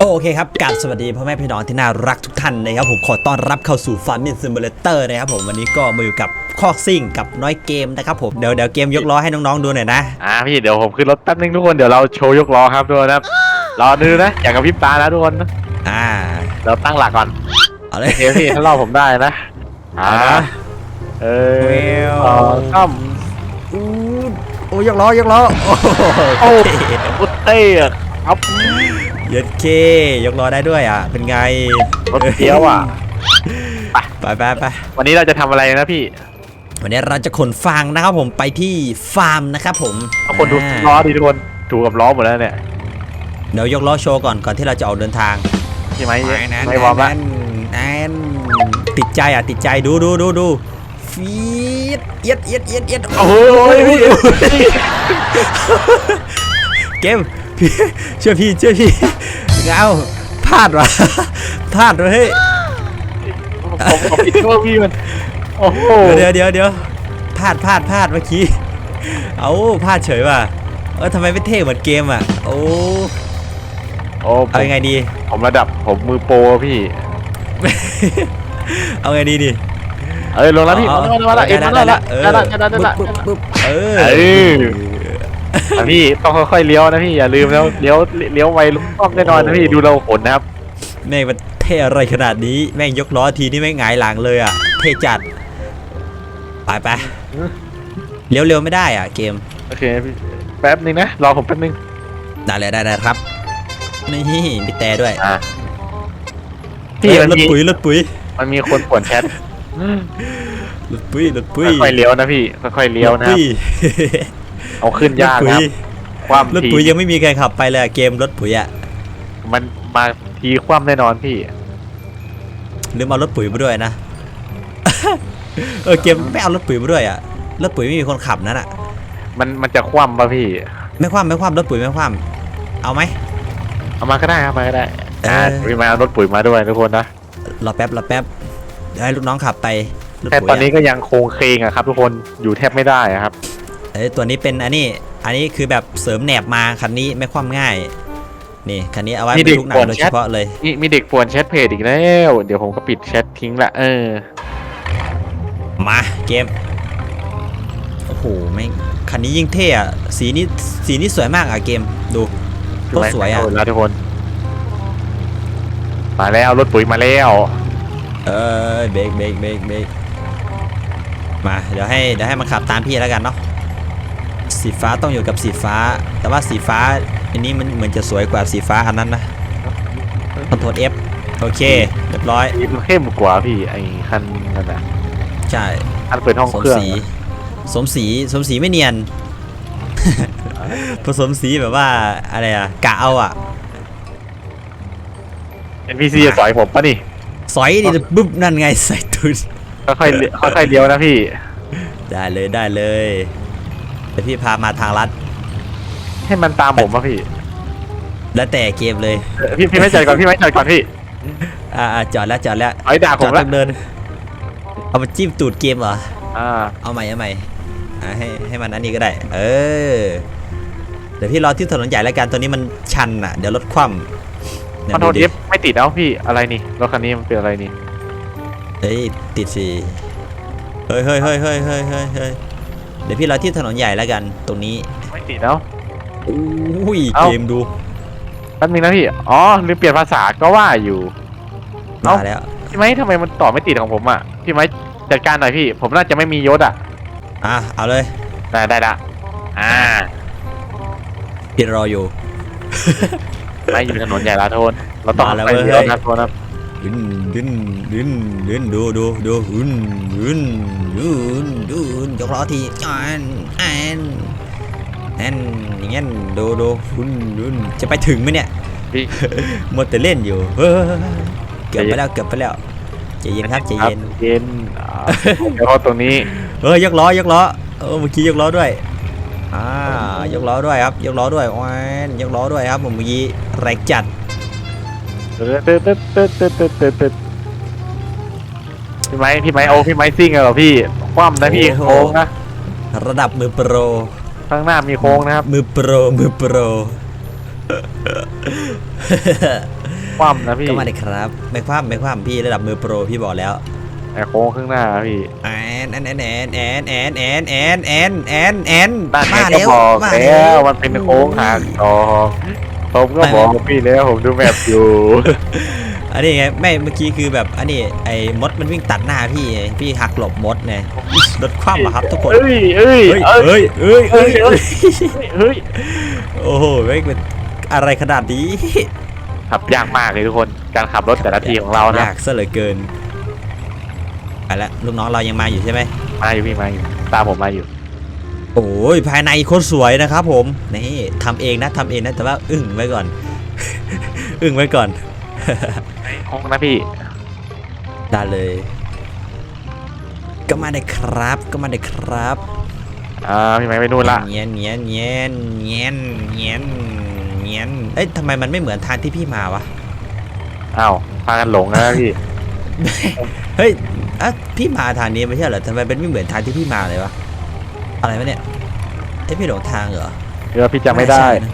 โอเคครับกราบสวัสดีพ่อแม่พี่น้องที่น่ารักทุกท่านนะครับผมขอต้อนรับเข้าสู่ Farming Simulator นะครับผมวันนี้ก็มาอยู่กับคอกซิ่งกับน้อยเกมนะครับผมเดี๋ยวเดี๋ยวเกมยกล้อให้น้องๆดูหน่อยนะอ่าพี่เดี๋ยวผมขึ้นรถแป๊บนึงทุกคนเดี๋ยวเราโชว์ยกล้อครับทุกคนนะครับรอดูนะอย่ากระพริบตานะทุกคนนะอ่าเราตั้งหลักก่อนเอาเลยโอเคพี่ถ้ารอบผมได้นะอ่าเอานะเอเวอลสองสามอู้โอ้ยกล้อยกล้อโอ้โหโอ้พุตเต้อะครับเย็ดเคยกล้อได้ด้วยอะ เป็นไงรถเที่ยวอะ ไปไปไปวันนี้เราจะทำอะไรนะพี่ วันนี้เราจะขนฟางนะครับผมไปที่ฟาร์มนะครับผมเอาคนดูอ่าล้อดิทุกคนถูกกับล้อหมดแล้วเนี่ย เดี๋ยวยกล้อโชว์ก่อนก่อนที่เราจะออกเดินทางใช่ไหมแอนแอนไม่วอร์มละแอนแอนติดใจอะติดใจดูดูดูดูฟีดเอียดเอียดเอียดเอียดโอ้โหพี่เกม พี่เชื่อพี่เชื่อพี่เงาพลาดว่ะพลาดว่ะเฮ้ยผมผมผิดโทษพี่มันโอ้โหเดี๋ยวเดี๋ยวเดี๋ยวพลาดพลาดพลาดเมื่อกี้เอาพลาดเฉยว่ะเออทำไมไม่เท่เหมือนเกมอะโอ้โอ้ผเอามยังไงดี ผมระดับผมมือโปรพี่ เอาไงดีดิเอ้ยลงแล้วพี่เอามาแล้วมาแล้วเอ็มมาได้แล้วได้ได้ได้แล้วได้แล้วได้แล้วปึ๊บปึ๊บเออเออ อะพี่ต้องค่อยๆเลี้ยวนะพี่อย่าลืมแล้วเลี้ยวเลี้ยวไวลุกต้อมแน่นอนนะพี่ดูเราขนนะครับแม่งมันเท่อะไรขนาดนี้ แม่งยกล้อทีนี่ไม่งหงายหลังเลยอะ เท่จัด ไปไปเลี้ยวเร็วไม่ได้อะเกม โอเคพี่แป๊บนึงนะรอผมแป๊บนึงได้เลยได้เลยครับ นี่มีแต่ด้วยอะพี่พี่มันรถมีปุ๋ยรถปุ๋ย มันมีคนป่วนแชทรถปุ๋ยรถปุ๋ยค่อยๆเลี้ยวนะพี่ค่อยๆเลี้ยวนะครถรับปุ๋ย เอาขึ้นรถยากปุ๋นะยครับความรถทีปุ๋ยยังไม่มีใครขับไปเลยอะเกมรถปุ๋ยอะมันมาทีคว่ำแน่นอนพี่ ลืมเอารถปุ๋ยมาด้วยนะ เออเกมไม่เอารถปุ๋ยมาด้วยอะรถปุ๋ยไม่มีคนขับนั่นอะมันมันจะคว่ำป่ะพี่ ไม่คว่ำไม่คว่ำรถปุ๋ยไม่คว่ำเอาไหม เอามาก็ได้ครับมาก็ได้เอออ่อ่าพี่มาเอารถปุ๋ยมาด้วยทุกคนนะรอแป๊บรอแป๊บเดี๋ยวให้ลูกน้องขับไปรถแต่ปุ๋ยตอนนี้อะก็ยังโครงเคงอะครับ ทุกคนอยู่แทบไม่ได้อะครับ เอ้ยตัวนี้เป็นอันนี้อันนี้คือแบบเสริมแหนบมาคันนี้ไม่คว่ำง่าย นี่คันนี้เอาไว้มีบรเด็รกทุกหนักกดโดยแชเฉทพาะเลยมีมีเด็กป่วนแชทเพจอีกแล้ว เดี๋ยวผมก็ปิดแชททิ้งละเออ มาเกมโอ้โหไม่งคันนี้ยิ่งเท่อะสีนี้สีนี้สวยมากอะเกมดูโคตรสวยอะเาแล้วทุกคน มาแล้วรถปุ๋ยมาแล้ว เออเบรกเบรกเบรกเบรกมาเดี๋ยวให้เดี๋ยวให้มันขับตามพี่แล้วกันเนาะ สีฟ้าต้องอยู่กับสีฟ้า แต่ว่าสีฟ้าอันนี้มันเหมือนจะสวยกว่าสีฟ้าอันนั้นนะคอนโทรล F โอเคเรียบร้อยสีมันเข้มกว่าพี่ไอ้คันนั่นน่ะใช่คันเปิดห้องสมเครื่องสีสมสีสมสีไม่เนียน ผสมสีแบบว่าอะไรอะกะเอาอะเอ็นพีซีจะสอยผมปะนี่สอยดิบึ๊บนั่นไงใส่ตุนค่อยๆเลี้ยวค่อยๆเลี้ยวนะพี่ ได้เลยได้เลย เดี๋ยวพี่พามาทางลัด ให้มันตามผมป่ะพี่แล้วแต่เกมเลยเออพี่พี่ไม่จอดก่อนพี่ไม่จอดก่อนพี่อ่าอ่าจอดแล้วจอดแล้วไอ้ด่าจผอมดละต้องเดิน เอามาจิ้มตูดเกมเหรอ อ่าเอาใหม่เอาใหม่อ่าให้ให้มันอันนี้ก็ได้ เออ เดี๋ยวพี่รอที่ถนนใหญ่แล้วกันตัวนี้มันชันอะ เดี๋ยวรถคว่ำคอนโทรลดูเอดิฟไม่ติดแล้วพี่อะไรนี่รถคันนี้มันเป็นอะไรนี่เฮ้ยติดสิ เฮ้ยเฮ้ยเฮ้ยเฮ้ยเฮ้ยเฮ้ยเฮ้ย เดี๋ยวพี่รอที่ถนนใหญ่แล้วกันตรงนี้ไม่ติดแล้ว อุ้ยเอ้า เกมดูแป๊บนึงนะพี่ อ๋อลืมเปลี่ยนภาษาก็ว่าอยู่ เอ้ามาแล้วพี่ไม้ทำไมมันต่อไม่ติดของผมอะ พี่ไม้จัดการหน่อยพี่ ผมน่าจะไม่มียศอะ อะเอาเลยได้ได้ละ อ่าพี่รออยู่ ไม่อยู่ถนนใหญ่ละโทน เราต้องมาแล้วไปเว้ยเลี้ยวนะโทนนะ ดึนดึนดึนดึนดูดูดูดึนดึนดึนดึนยกล้อทีจอนแอนแอนอย่างเงี้ยดูดูดึนดึนจะไปถึงไหมเนี่ยพี่หมดแต่เล่นอยู่เฮ้ยเกือบไปแล้วเกือบไปแล้วใจเย็นครับใจครับเย็นเย็นอ่าเดี๋ยวพอตรงนี้เออยกล้อยกล้อเออเมื่อกี้ยกล้อด้วยอ่ายกล้อด้วยครับยกล้อด้วยแอนยกล้อด้วยครับผมเมื่อกี้แรงจัด ตึ๊ดตึ๊ดตึ๊ดตึ๊ดตึ๊ดตึ๊ดตึ๊ดพี่ไม้พี่ไม้โอ้พี่ไม้ซิ่งเหรอพี่ คว่ำนะพี่โค้งนะระดับมือโปร ข้างหน้ามีโค้งนะครับมือโปร มือโปร คว่ำนะพี่ก็มาเลยครับไม่คว่ำไม่คว่ำพี่ระดับมือโปรพี่บอกแล้ว ไอ้โค้งข้างหน้าพี่ แอนแอนแอนแอนแอนแอนแอนแอนแอนแอนแอนด้านไหนมาก็แล้วบอกมาแล้วมันเป็นโค้งหักศอก ผมก็บอกพี่แล้วผมดูแมพอยู่ อันนี้ไงไม่เมื่อกี้คือแบบอันนี้ไอ้มดมันวิ่งตัดหน้าพี่ไงพี่หักหลบมดไงรถคว่ำอะครับทุกคนเอ้ยเอ้ยเฮ้ยเอ้ยเฮ้ยเฮ้ยเฮ้ยเอ้เฮ้ยยเฮ้ยโอ้โหแม่งเป็นอะไรขนาดนี้ขับยากมากเลยทุกคนการขับรถแต่ละทีของเรานะยากซะเหลือเกินไปละลูกน้องเรายังมาอยู่ใช่ไหมมาอยู่พี่มาอยู่ตามผมมาอยู่ โอ้ยภายในโคตรสวยนะครับ ผมนี่ทำเองนะทำเองนะแต่ว่าอึ้งไว้ก่อน อึ้งไว้ก่อนโค้งนะพี่ ได้เลย ก็มาได้ครับ ก็มาได้ครับอ่าพี่ไม้ไปนู่นละเงี้ยเงี้ยเงี้ยเงี้ยเงี้ยเงี้ยเอ้ยทำไมมันไม่เหมือนทางที่พี่มาวะอ้าวพากันหลงนะพี่ เฮ้ยอะพี่มาทางนี้ไม่ใช่เหรอทำไมเป็นไม่เหมือนทางที่พี่มาเลยวะ อะไรวะเนี่ยไอยพี่หลงทางเหรอเดี๋ยวพี่จำไม่ได้ใช่นะ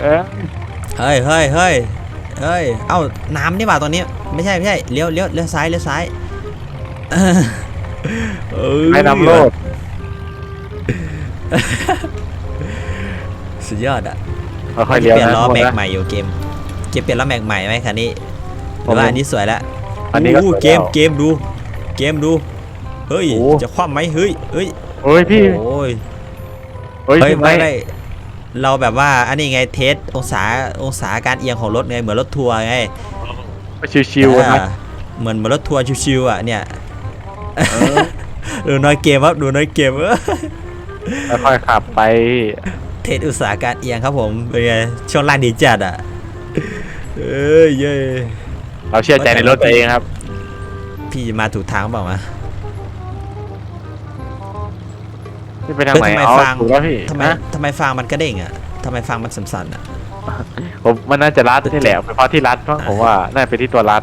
เอ๊ะเฮ้ยเฮ้ยเฮ้ยเฮ้ยเอ้าน้ำนี่หว่าตอนนี้ไม่ใช่ไม่ใช่เลี้ยวเลี้ยวเลี้ยวซ้ายเลี้ยวซ้ายเออเอ้ย ไม่นำโลดสุดยอดอะค่อยๆเลี้ยวเปลี่ยนนะล้อทุกคนแม็กนะ ใหม่อยู่เกม เกมเปลี่ยนล้อแม็กใหม่ไหมคันนี้หผรือมว่าอันนี้สวยแล้วอันนี้ก็อู้สวยเกมแล้วเกมดู เกมดู เฮ้ย โอ้ จะคว่ำไหมเฮ้ยเฮ้ย โอ้ยพี่โอ้ยเฮ้ยเฮ้ยพี่ไม่ไม้ไม่เราแบบว่าอันนี้ไงเทสองศาองศาการเอียงของรถไงเหมือนรถทัวร์ไงชิวๆนะอ่าเหมือนเหมือนรถทัวร์ชิวๆอะเนี่ยดูน้อยเกมครับดูน้อยเกมเออค่อยๆขับไป เทสอุตสาหการเอียงครับผมเป็นไงช่วงล่างดีจัดอะเอ้ยเย้ยเราเชื่อใจในรถตัวเองครับ พี่มาถูกทางเปล่าวะ พี่ไปทางไหนเฮ้ยทำไมอ๋อฟางถูกแล้วพี่ทำไมนะทำไมฟางมันกระเด้งอะทำไมฟางมันสั่นๆอะ ผมมันน่าจะรัดนี่แหละเป็นเพราะที่รัดเพราะผมว่าน่าจะเป็นที่ตัวรัด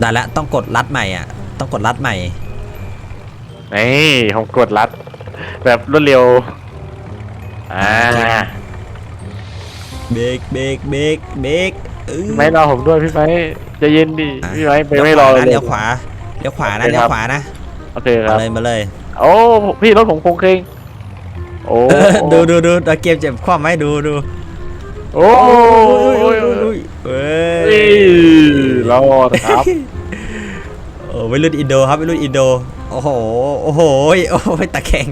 ได้แล้วต้องกดรัดใหม่อะ ต้องกดรัดใหม่ นี่ผมกดรัด แบบรวดเร็วอ่าเบรกเบรกเบรกเบรกเออไม่รอผมด้วยพี่ไม้ใจะเย็นดิอะพี่ไม้ไปไม่รอเลยเลี้ยวขวาเลี้ยวขวานะเลี้ยวขวานะโอเคคมารับ เลยมาเลย โอ้พี่รถผมโคงเคง โอ้เออดูดูดูเอาเกมเจ็บความไหมดูดูโอ้โอ้ยยโอ้ยโอ้ยเอ้เฮ้ยยรอดครับโอ้วัยรุ่นอินโดครับวัยรุ่นอินโดโอ้โหโอ้โหโอ้ยตะแคง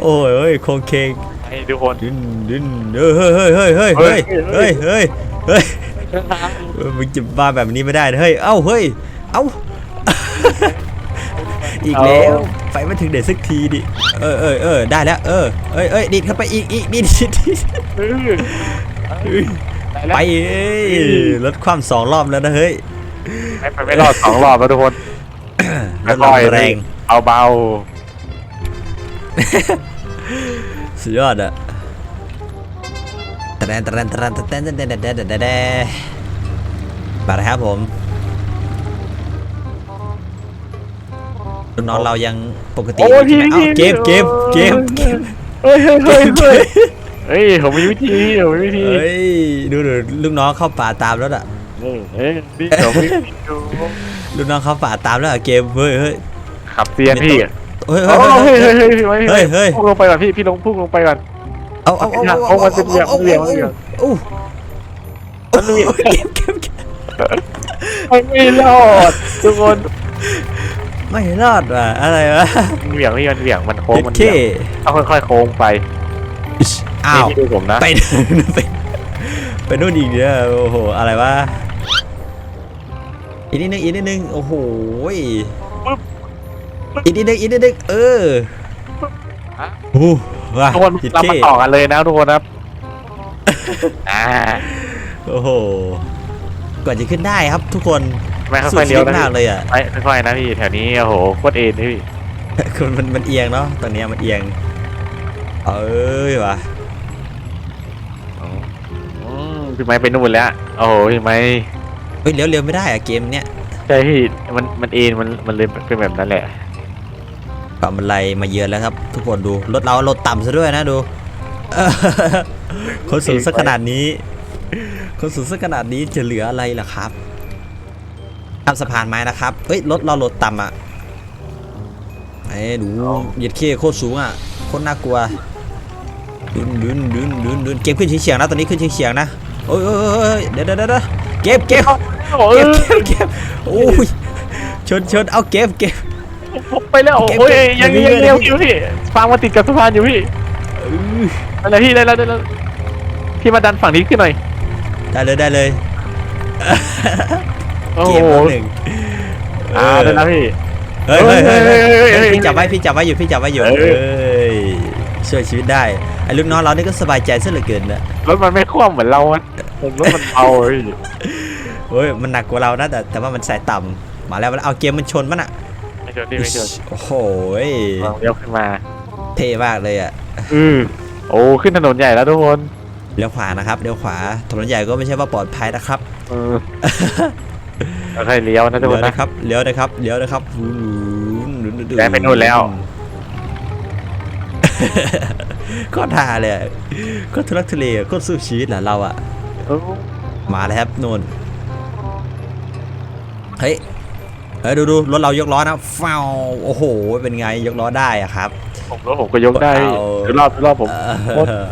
โอ้ยโอ้ยโคงเคงให้ทุกคนดึนดึนเฮ้ยเฮ้ยเฮ้ยเฮ้ยเฮ้ยเฮ้ยเฮ้ยเฮ้ยเออมึงจะมาแบบนี้ไม่ได้นะเฮ้ยเอ้าเฮ้ยเอ้าอีกแล้ว ไฟมาถึงเด็ดสักทีดิ เออเออเออได้แล้ว เออ เอ้ยเอ้ยดิดเข้าไปอีกอีกดิดดิดไปเอ้ยลดความสองรอบแล้วนะเฮ้ยไม่ไม่รอดสองรอบแล้วทุกคนไลดลงแรงเอาเบาสุดยอดอะตะแดนตะแดนตะแดนตะแดนตะแดนตะแดนตะแดนมนแล้วครับผน รุ่นน้องเรายังปกติโอ้ยใช่พี่ไหมเอ้าเกมเกมเกมเกมเฮ้ยเฮ้ยเฮ้ยเฮ้ยเฮ้ยผมมีวิธีผมมีวิธีเฮ้ยดูดูลูกน้องเข้าป่าตามแล้วอะเฮ้ยเฮ้ยนี่ผมมีวิธีดูลูกน้องเข้าป่าตามแล้วอะเกมเฮ้ยเฮ้ยขับเซียนพี่เฮ้ยเฮ้เฮ้ยยเฮ้เฮ้ยยเฮ้ยเฮ้ยเฮ้ยเฮ้ยพุ่งลงไปก่อนพี่พี่ลงพุ่งลงไปก่อนเอาเอาเอาเอาเอามันเป็นเหลี่ยมเหลี่ยมเหลี่ยมโอ้มันเหลี่ยมเกมเกมเกมไม่รอดทุกคน ไม่รอดว่ะอะไรวะมันเหวี่ยงพี่มันเหวี่ยงมันโค้งเจ็ดมันเคเหวี่ยงต้องค่อยๆโค้งไปอ้าวนี่ดูผมนะไปไปไปนู่นอีกเนี่ยโอ้โหอะไรวะอีกนิดนึงอีกนิดนึงโอ้โหอีกนิดนึงอีกนิดนึงเออโอ้ว้าทุกคนจิตเราเท่มาต่อกันเลยนะทุกคนครับอ่าโอ้โหกว่าจะขึ้นได้ครับทุกคน ไม่สุค่ดอยๆชีเลี้ยววิตนะมากเลยอะไม่ค่อยๆนะพี่แถวนี้โอ้โหโคตรเอ็นเลยพี่คือมันมันเอียงเนาะตอนเนี้ยมันเอียง เอ้ยวะอืมพี่ไม้ไปนู่นแล้วโอ้โหพี่ไม้เฮ้ยเลี้ยวเร็วไม่ได้อะเกมเนี้ยใช่พี่มันมันเอ็นมันมันเลยเป็นแบบนั้นแหละปรับมันไลมาเยือนแล้วครับ ทุกคนดูรถเรารถต่ำซะด้วยนะดูเออคนสูงสักขนาดนี้คนสูงสักขนาดนี้จะเหลืออะไรล่ะครับ ข้ามสะพานไม้นะครับ เฮ้ยรถเรารถต่ำอะไอ้ดูเหยียดเข้โคตรสูงอะโคตรน่ากลัวดุนดุนดุนดุนดุนเก็บขึ้นเฉียงๆนะตอนนี้ขึ้นเฉียงๆนะโอ้ยโอ้ยโอ้ยเดี๋ยวเดี๋ยวเดี๋ยวเก็บเก็บโอ้ยเก็บเก็บเก็บโอ้ยชนชนเอาเก็บเก็บผมไปแล้วเก็บโอ้ยเก็บยังเก็บยังเก็บเลี้ยวอยู่พี่ฟางมาติดกับสะพานอยู่พี่อะไรพี่ได้แล้วได้แล้วพี่มาดันฝั่งนี้ขึ้นหน่อยได้เลยได้เลย โอ้เก็บโหแล้วหนึ่งอ่าได้แล้วพี่ เฮ้ยเฮ้ยเฮ้ยเฮ้ยเฮ้ยเฮ้ยเฮ้ยพี่จับไว้พี่จับไว้อยู่พี่จับไว้อยู่เออเอ้ยช่วยชีวิตได้ไอ้ลูกน้องเรานี่ก็สบายใจซะเหลือเกินนะรถมันไม่คว่ำเหมือนเราอะรถมันเบาพี่โอ้ยมันหนักกว่าเรานะแต่แต่ว่ามันสายต่ำมาแล้วมาแล้วเอาเกมมันชนมันอะไม่ชนพี่ไม่ชนโอ้โหยลองเลี้ยวขึ้นมาเท่มากเลยอะอือโอ้ขึ้นถนนใหญ่แล้วทุกคนเลี้ยวขวานะครับเลี้ยวขวาถนนใหญ่ก็ไม่ใช่ว่าปลอดภัยนะครับ เออเรา ค่อยเลี้ยวนะทุกเลี้คยวนนะ นะครับเลี้ยวนะครับเลี้ยวนะครับได้ไปนู่นแล้ว ก็ท่าเลยอะก็ทุลักทุเลอะก็สู้ชีวิตแหละเราอะเออมาแล้วครับนู่นเฮ้ยเฮ้ยดูดูรถเรายกล้อนะฟ้าวโอ้โห เป็นไงยกล้อได้อะครับ ผมรถผมก็ยกได้เอา เดี๋ยวรอบรอบผม เออ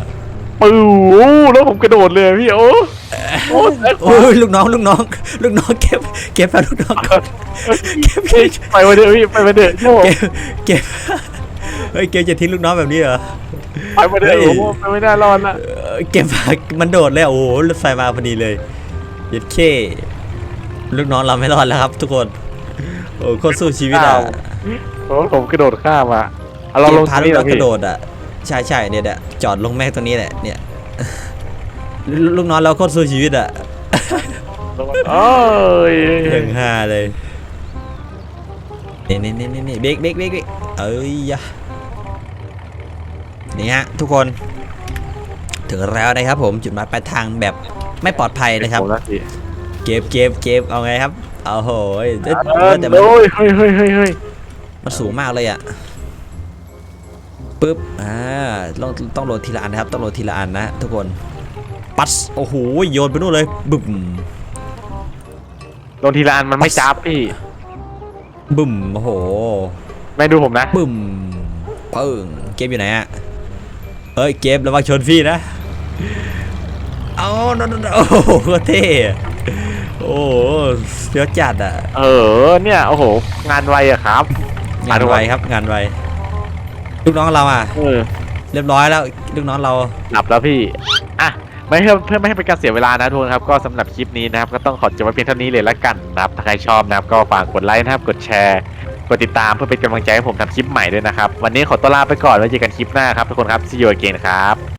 ปื้อแล้วผมกระโดดเลยพี่โอ้โอ้ โอ้ยลูกน้องลูกน้อง ลูกน้องเก็บเก็บแฟนลูกน้องก่อนเก็บเก็บไปมาเถอะพี่ไปมาเถอะโอ้เก็บเก็บเฮ้ยเก็บจะทิ้งลูกน้องแบบนี้เหรอไปมาเถอะเฮ้ยโอ้ไปไม่ได้รอดละเออเก็บมันโดดเลยอะโอ้โหรถไฟมาพอดีเลยยัดเคลูกน้องเราไม่รอดแล้วครับ ทุกคนโอ้โคตรสู้ชีวิตอะโอ้ผมกระโดดข้ามอะเอาเราเกลมงพาตรงลูนี้กแล้น้อวงกพี่ระโดดอะใช่ใช่เนี่ยเนี่ยจอดลงแม่งตรงนี้แหละเนี่ย ลูกน้องเราโคตรสู้ชีวิตอะโอ้ยอย่างห้าเลยนี่นี่นี่นี่นี่เบรกเบรกเบรกเบรกเอ้ยยะนี่ฮะทุกคนถึงแล้วนะครับผมจุดหมายปลายทางแบบไม่ปลอดภัยนะครับผมแล้วสิเก็บเก็บเก็บเอาไงครับเอาโหยเอ้ยเออแต่มันโอ้ยเฮ้ยเฮ้ยเฮ้ยเฮ้ยมันสูงมากเลยอะปึ๊บอ่าต้องต้องโหลดทีละอันนะครับต้องโหลดทีละอันนะทุกคน ปัสโอ้โหโยนไปนู่นเลยบึ้มลงทีละอันมันไม่จับพี่บึ้มโอ้โหไม่ดูผมนะบึ้มปึ้งเกมอยู่ไหนอะเฮ้ยเกมระวังชนพี่นะเอาโนโนโนโอ้โหโคตรเท่อะโอ้โหเฟี้ยวจัดอะ เออเนี่ยโอ้โหงานไวอะครับ งานไวครับงานไวลูกน้องเราอะเออเรียบร้อยแล้วลูกน้องเราหลับแล้วพี่อะ ไม่เพื่อเพื่อไม่ให้เป็นการเสียเวลานะทุกคนครับก็สำหรับคลิปนี้นะครับก็ต้องขอจบไว้เพียงเท่านี้เลยละกันนะครับถ้าใครชอบนะครับก็ฝากกดไลค์นะครับกดแชร์กดติดตามเพื่อเป็นกำลังใจให้ผมทำคลิปใหม่ด้วยนะครับ วันนี้ขอตัวลาไปก่อนไว้เจอกันคลิปหน้าครับทุกคนครับ see you again ครับ